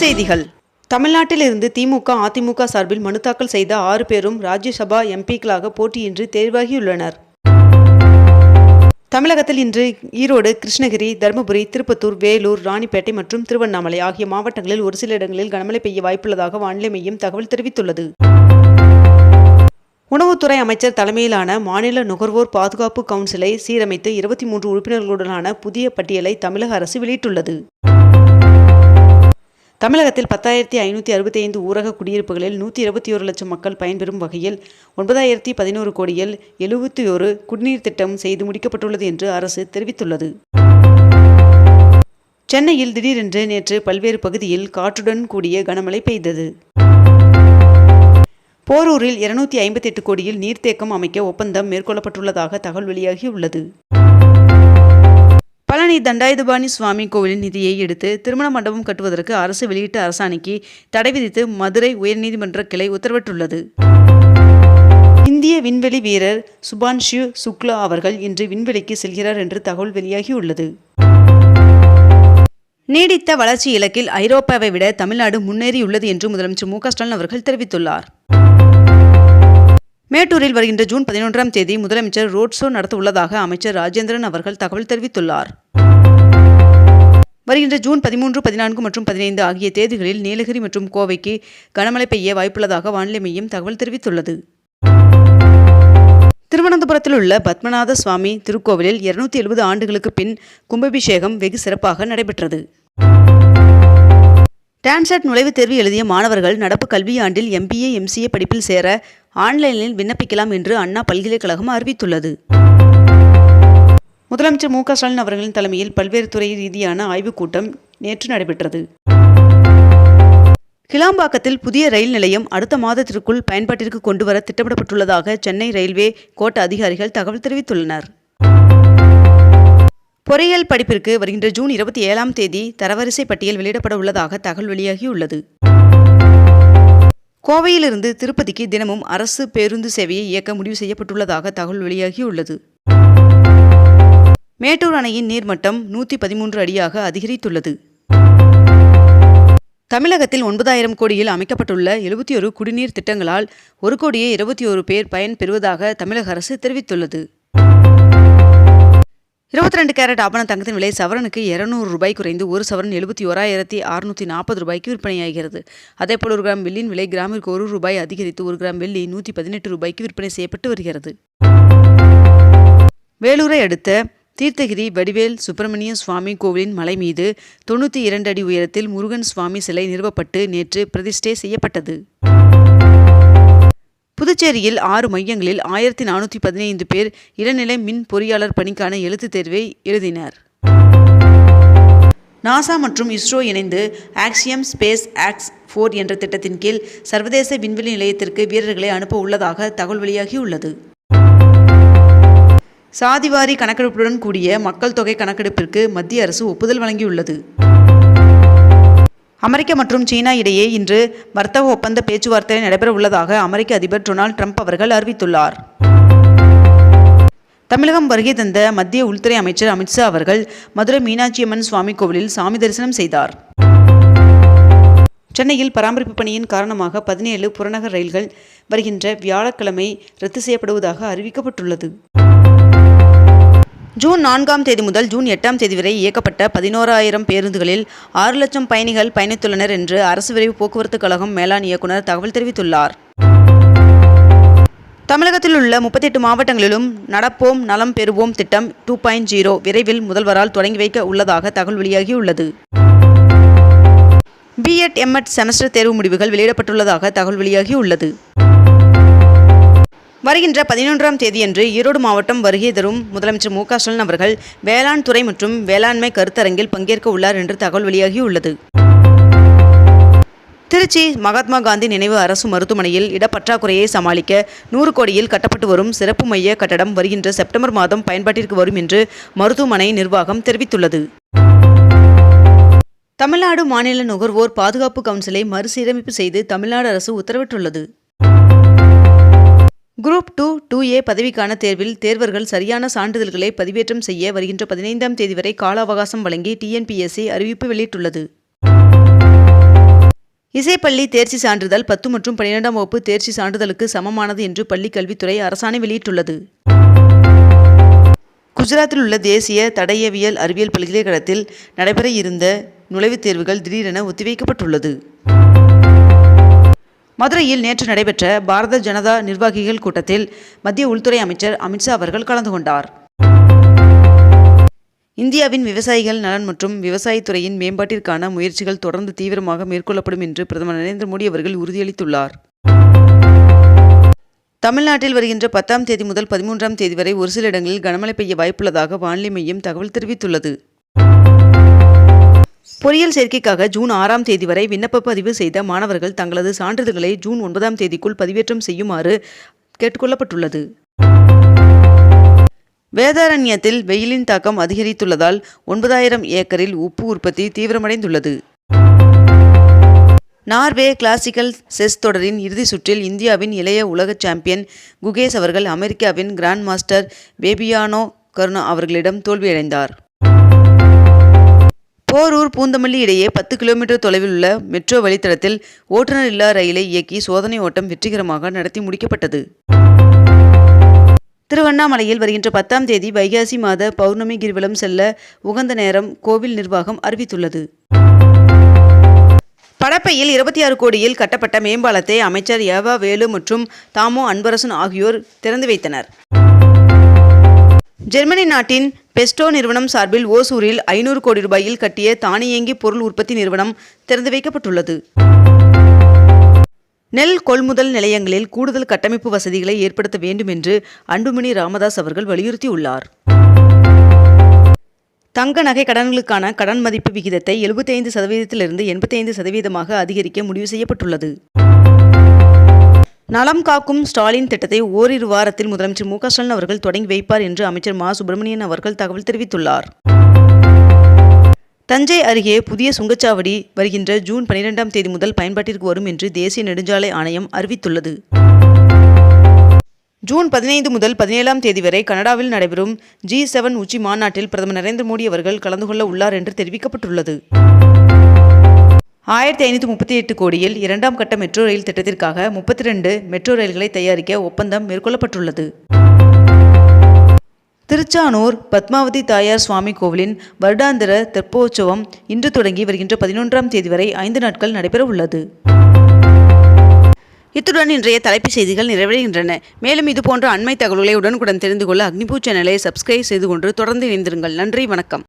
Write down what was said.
செய்திகள். தமிழ்நாட்டிலிருந்து திமுக அதிமுக சார்பில் மனு தாக்கல் செய்த ஆறு பேரும் ராஜ்யசபா எம்பிக்களாக போட்டியின்றி தேர்வாகியுள்ளனர். தமிழகத்தில் இன்று ஈரோடு கிருஷ்ணகிரி தருமபுரி திருப்பத்தூர் வேலூர் ராணிப்பேட்டை மற்றும் திருவண்ணாமலை ஆகிய மாவட்டங்களில் ஒரு சில இடங்களில் கனமழை பெய்ய வாய்ப்புள்ளதாக வானிலை மையம் தகவல் தெரிவித்துள்ளது. உணவுத்துறை அமைச்சர் தலைமையிலான மாநில நுகர்வோர் பாதுகாப்பு கவுன்சிலை சீரமைத்து இருபத்தி மூன்று உறுப்பினர்களுடனான புதிய பட்டியலை தமிழக அரசு வெளியிட்டுள்ளது. தமிழகத்தில் பத்தாயிரத்தி ஐநூற்றி அறுபத்தி ஐந்து ஊரக குடியிருப்புகளில் நூற்றி இருபத்தி ஒரு லட்சம் மக்கள் பயன்பெறும் வகையில் ஒன்பதாயிரத்தி பதினோரு கோடியில் எழுபத்தி ஒரு குடிநீர் திட்டம் செய்து முடிக்கப்பட்டுள்ளது என்று அரசு தெரிவித்துள்ளது. சென்னையில் திடீரென்று நேற்று பல்வேறு பகுதியில் காற்றுடன் கூடிய கனமழை பெய்தது. போரூரில் இருநூத்தி ஐம்பத்தி எட்டு கோடியில் நீர்த்தேக்கம் அமைக்க ஒப்பந்தம் மேற்கொள்ளப்பட்டுள்ளதாக தகவல் வெளியாகியுள்ளது. மதுரை தண்டாயுதபாணி சுவாமி கோவிலின் நிதியை எடுத்து திருமண மண்டபம் கட்டுவதற்கு அரசு வெளியிட்ட அரசாணைக்கு தடை விதித்து மதுரை உயர்நீதிமன்ற கிளை உத்தரவிட்டுள்ளது. இந்திய விண்வெளி வீரர் சுபான்ஷு சுக்லா அவர்கள் இன்று விண்வெளிக்கு செல்கிறார் என்று தகவல் வெளியாகியுள்ளது. நீடித்த வளர்ச்சி இலக்கில் ஐரோப்பாவை விட தமிழ்நாடு முன்னேறியுள்ளது என்று முதலமைச்சர் மு ஸ்டாலின் அவர்கள் தெரிவித்துள்ளார். மேட்டூரில் வருகின்ற ஜூன் பதினொன்றாம் தேதி முதலமைச்சர் ரோட் ஷோ நடத்த உள்ளதாக அமைச்சர் ராஜேந்திரன் அவர்கள் தகவல் தெரிவித்துள்ளார். வருகின்ற ஜூன் பதிமூன்று பதினான்கு மற்றும் பதினைந்து ஆகிய தேதிகளில் நீலகிரி மற்றும் கோவைக்கு கனமழை பெய்ய வாய்ப்புள்ளதாக வானிலை மையம் தகவல் தெரிவித்துள்ளது. திருவனந்தபுரத்தில் உள்ள பத்மநாத சுவாமி திருக்கோவிலில் இருநூத்தி எழுபது ஆண்டுகளுக்கு பின் கும்பாபிஷேகம் வெகு சிறப்பாக நடைபெற்றது. டான்செட் நுழைவுத் தேர்வு எழுதிய மாணவர்கள் நடப்பு கல்வியாண்டில் எம்பிஏ எம்சிஏ படிப்பில் சேர ஆன்லைனில் விண்ணப்பிக்கலாம் என்று அண்ணா பல்கலைக்கழகம் அறிவித்துள்ளது. முதலமைச்சர் மு க ஸ்டாலின் அவர்களின் தலைமையில் பல்வேறு துறை ரீதியான ஆய்வுக் கூட்டம் நேற்று நடைபெற்றது. கிளாம்பாக்கத்தில் புதிய ரயில் நிலையம் அடுத்த மாதத்திற்குள் பயன்பாட்டிற்கு கொண்டுவர திட்டமிடப்பட்டுள்ளதாக சென்னை ரயில்வே கோட்ட அதிகாரிகள் தகவல் தெரிவித்துள்ளனர். பொறியியல் படிப்பிற்கு வருகின்ற ஜூன் இருபத்தி ஏழாம் தேதி தரவரிசை பட்டியல் வெளியிடப்பட உள்ளதாக தகவல் வெளியாகியுள்ளது. கோவையிலிருந்து திருப்பதிக்கு தினமும் அரசு பேருந்து சேவையை இயக்க முடிவு செய்யப்பட்டுள்ளதாக தகவல் வெளியாகியுள்ளது. மேட்டூர் அணையின் நீர்மட்டம் நூற்றி பதிமூன்று அடியாக அதிகரித்துள்ளது. தமிழகத்தில் ஒன்பதாயிரம் கோடியில் அமைக்கப்பட்டுள்ள எழுபத்தி ஒரு குடிநீர் திட்டங்களால் ஒரு கோடியே இருபத்தி ஒரு பேர் பயன் பெறுவதாக தமிழக அரசு தெரிவித்துள்ளது. இருபத்தி ரெண்டு கேரட் ஆபண தங்கத்தின் விலை சவரனுக்கு இருநூறு ரூபாய் குறைந்து ஒரு சவரன் எழுபத்தி ஓராயிரத்தி அறுநூற்றி நாற்பது ரூபாய்க்கு விற்பனையாகிறது. அதேபோல் ஒரு கிராம் வெள்ளியின் விலை கிராமிற்கு ஒரு ரூபாய் அதிகரித்து ஒரு கிராம் வெள்ளி நூற்றி பதினெட்டு ரூபாய்க்கு விற்பனை செய்யப்பட்டு வருகிறது. வேலூரை அடுத்த தீர்த்தகிரி வடிவேல் சுப்பிரமணிய சுவாமி கோவிலின் மலை மீது தொண்ணூற்றி இரண்டு அடி உயரத்தில் முருகன் சுவாமி சிலை நிறுவப்பட்டு நேற்று பிரதிஷ்டை செய்யப்பட்டது. புதுச்சேரியில் ஆறு மையங்களில் ஆயிரத்தி நானூற்றி பதினைந்து பேர் இளநிலை மின் பொறியாளர் பணிக்கான எழுத்துத் தேர்வை எழுதினர். நாசா மற்றும் இஸ்ரோ இணைந்து ஆக்சியம் ஸ்பேஸ் ஆக்ஸ் ஃபோர் என்ற திட்டத்தின் கீழ் சர்வதேச விண்வெளி நிலையத்திற்கு வீரர்களை அனுப்ப உள்ளதாக தகவல் வெளியாகியுள்ளது. சாதிவாரி கணக்கெடுப்புடன் கூடிய மக்கள் தொகை கணக்கெடுப்பிற்கு மத்திய அரசு ஒப்புதல் வழங்கியுள்ளது. அமெரிக்க மற்றும் சீனா இடையே இன்று வர்த்தக ஒப்பந்த பேச்சுவார்த்தை நடைபெற உள்ளதாக அமெரிக்க அதிபர் டொனால்ட் ட்ரம்ப் அவர்கள் அறிவித்துள்ளார். தமிழகம் வருகை தந்த மத்திய உள்துறை அமைச்சர் அமித்ஷா அவர்கள் மதுரை மீனாட்சியம்மன் சுவாமி கோவிலில் சாமி தரிசனம் செய்தார். சென்னையில் பராமரிப்பு பணியின் காரணமாக பதினேழு புறநகர் ரயில்கள் வருகின்ற வியாழக்கிழமை ரத்து செய்யப்படுவதாக அறிவிக்கப்பட்டுள்ளது. ஜூன் நான்காம் தேதி முதல் ஜூன் எட்டாம் தேதி வரை இயக்கப்பட்ட பதினோராயிரம் பேருந்துகளில் ஆறு லட்சம் பயணிகள் பயணித்துள்ளனர் என்று அரசு விரைவு போக்குவரத்து கழகம் மேலாண் இயக்குநர் தகவல் தெரிவித்துள்ளார். தமிழகத்தில் உள்ள முப்பத்தெட்டு மாவட்டங்களிலும் நடப்போம் நலம் பெறுவோம் திட்டம் டூ பாயிண்ட் ஜீரோ விரைவில் முதல்வரால் தொடங்கி வைக்க உள்ளதாக தகவல் வெளியாகியுள்ளது. பிஎட் எம்எட் செமஸ்டர் தேர்வு முடிவுகள் வெளியிடப்பட்டுள்ளதாக தகவல் வெளியாகியுள்ளது. வருகின்ற பதினொன்றாம் தேதியன்று ஈரோடு மாவட்டம் வருகை தரும் முதலமைச்சர் மு க ஸ்டாலின் அவர்கள் வேளாண் துறை மற்றும் வேளாண்மை கருத்தரங்கில் பங்கேற்க உள்ளார் என்று தகவல் வெளியாகியுள்ளது. திருச்சி மகாத்மா காந்தி நினைவு அரசு மருத்துவமனையில் இடப்பற்றாக்குறையை சமாளிக்க நூறு கோடியில் கட்டப்பட்டு வரும் சிறப்பு மைய கட்டடம் வருகின்ற செப்டம்பர் மாதம் பயன்பாட்டிற்கு வரும் என்று மருத்துவமனை நிர்வாகம் தெரிவித்துள்ளது. தமிழ்நாடு மாநில நுகர்வோர் பாதுகாப்பு கவுன்சிலை மறுசீரமைப்பு செய்து தமிழ்நாடு அரசு உத்தரவிட்டுள்ளது. குரூப் டூ டூ ஏ பதவிக்கான தேர்வில் தேர்வர்கள் சரியான சான்றிதழ்களை பதிவேற்றம் செய்ய வருகின்ற பதினைந்தாம் தேதி வரை கால அவகாசம் வழங்கி டிஎன்பிஎஸ்சி அறிவிப்பு வெளியிட்டுள்ளது. இசைப்பள்ளி தேர்ச்சி சான்றிதழ் பத்து மற்றும் பன்னிரெண்டாம் வகுப்பு தேர்ச்சி சான்றிதழுக்கு சமமானது என்று பள்ளி கல்வித்துறை அரசாணை வெளியிட்டுள்ளது. குஜராத்தில் உள்ள தேசிய தடயவியல் அறிவியல் பல்கலைக்கழகத்தில் நடைபெற இருந்த நுழைவுத் தேர்வுகள் திடீரென ஒத்திவைக்கப்பட்டுள்ளது. மதுரையில் நேற்று நடைபெற்ற பாரத ஜனதா நிர்வாகிகள் கூட்டத்தில் மத்திய உள்துறை அமைச்சர் அமித்ஷா அவர்கள் கலந்து கொண்டார். இந்தியாவின் விவசாயிகள் நலன் மற்றும் விவசாயத்துறையின் மேம்பாட்டிற்கான முயற்சிகள் தொடர்ந்து தீவிரமாக மேற்கொள்ளப்படும் என்று பிரதமர் நரேந்திர மோடி அவர்கள் உறுதியளித்துள்ளார். தமிழ்நாட்டில் வருகின்ற பத்தாம் தேதி முதல் பதிமூன்றாம் தேதி வரை ஒரு சில இடங்களில் கனமழை பெய்ய வாய்ப்புள்ளதாக வானிலை மையம் தகவல் தெரிவித்துள்ளது. பொறியியல் சேர்க்கைக்காக ஜூன் ஆறாம் தேதி வரை விண்ணப்ப பதிவு செய்த மாணவர்கள் தங்களது சான்றிதழ்களை ஜூன் ஒன்பதாம் தேதிக்குள் பதிவேற்றம் செய்யுமாறு கேட்டுக்கொள்ளப்பட்டுள்ளது. வேதாரண்யத்தில் வெயிலின் தாக்கம் அதிகரித்துள்ளதால் ஒன்பதாயிரம் ஏக்கரில் உப்பு உற்பத்தி தீவிரமடைந்துள்ளது. நார்வே கிளாசிக்கல் செஸ் தொடரின் இறுதிச் சுற்றில் இந்தியாவின் இளைய உலக சாம்பியன் குகேஷ் அவர்கள் அமெரிக்காவின் கிராண்ட் மாஸ்டர் பேபியானோ கருணா அவர்களிடம் தோல்வியடைந்தார். போரூர் பூந்தமல்லி இடையே பத்து கிலோமீட்டர் தொலைவில் உள்ள மெட்ரோ வழித்தடத்தில் ஓட்டுநர் இல்லா ரயிலை இயக்கி சோதனை ஓட்டம் வெற்றிகரமாக நடத்தி முடிக்கப்பட்டது. திருவண்ணாமலையில் வருகின்ற பத்தாம் தேதி வைகாசி மாத பௌர்ணமி கிரிவலம் செல்ல உகந்த நேரம் கோவில் நிர்வாகம் அறிவித்துள்ளது. படப்பையில் இருபத்தி ஆறு கோடியில் கட்டப்பட்ட மேம்பாலத்தை அமைச்சர் ஏவா வேலு மற்றும் தாமோ அன்பரசன் ஆகியோர் திறந்து வைத்தனர். ஜெர்மனி நாட்டின் பெஸ்டோ நிறுவனம் சார்பில் ஓசூரில் ஐநூறு கோடி ரூபாயில் கட்டிய தானியங்கி பொருள் உற்பத்தி நிறுவனம் திறந்து வைக்கப்பட்டுள்ளது. நெல் கொள்முதல் நிலையங்களில் கூடுதல் கட்டமைப்பு வசதிகளை ஏற்படுத்த வேண்டும் என்று அன்புமணி ராமதாஸ் அவர்கள் வலியுறுத்தியுள்ளார். தங்க நகை கடன்களுக்கான கடன் மதிப்பு விகிதத்தை எழுபத்தைந்து சதவீதத்திலிருந்து எண்பத்தைந்து சதவீதமாக அதிகரிக்க முடிவு செய்யப்பட்டுள்ளது. நலம் காக்கும் ஸ்டாலின் திட்டத்தை ஓரிரு வாரத்தில் முதலமைச்சர் மு ஸ்டாலின் அவர்கள் தொடங்கி வைப்பார் என்று அமைச்சர் மா சுப்பிரமணியன் அவர்கள் தகவல் தெரிவித்துள்ளார். தஞ்சை அருகே புதிய சுங்கச்சாவடி வருகின்ற ஜூன் பனிரெண்டாம் தேதி முதல் பயன்பாட்டிற்கு வரும் என்று தேசிய நெடுஞ்சாலை ஆணையம் அறிவித்துள்ளது. ஜூன் பதினைந்து முதல் பதினேழாம் தேதி வரை கனடாவில் நடைபெறும் ஜி செவன் உச்சி மாநாட்டில் பிரதமர் நரேந்திர மோடி அவர்கள் கலந்து கொள்ள உள்ளார் என்று தெரிவிக்கப்பட்டுள்ளது. ஆயிரத்தி ஐநூற்றி முப்பத்தி எட்டு கோடியில் இரண்டாம் கட்ட மெட்ரோ ரயில் திட்டத்திற்காக முப்பத்தி ரெண்டு மெட்ரோ ரயில்களை தயாரிக்க ஒப்பந்தம் மேற்கொள்ளப்பட்டுள்ளது. திருச்சானூர் பத்மாவதி தாயார் சுவாமி கோவிலின் வருடாந்திர தெப்போற்சவம் இன்று தொடங்கி வருகின்ற பதினொன்றாம் தேதி வரை ஐந்து நாட்கள் நடைபெற உள்ளது இத்துடன் இன்றைய தலைப்புச் செய்திகள் நிறைவடைகின்றன. மேலும் இதுபோன்ற அண்மை தகவல்களை உடனுக்குடன் தெரிந்து கொள்ள அக்னிபூ சேனலை சப்ஸ்கிரைப் செய்து கொண்டு தொடர்ந்து இணைந்திருங்கள். நன்றி வணக்கம்.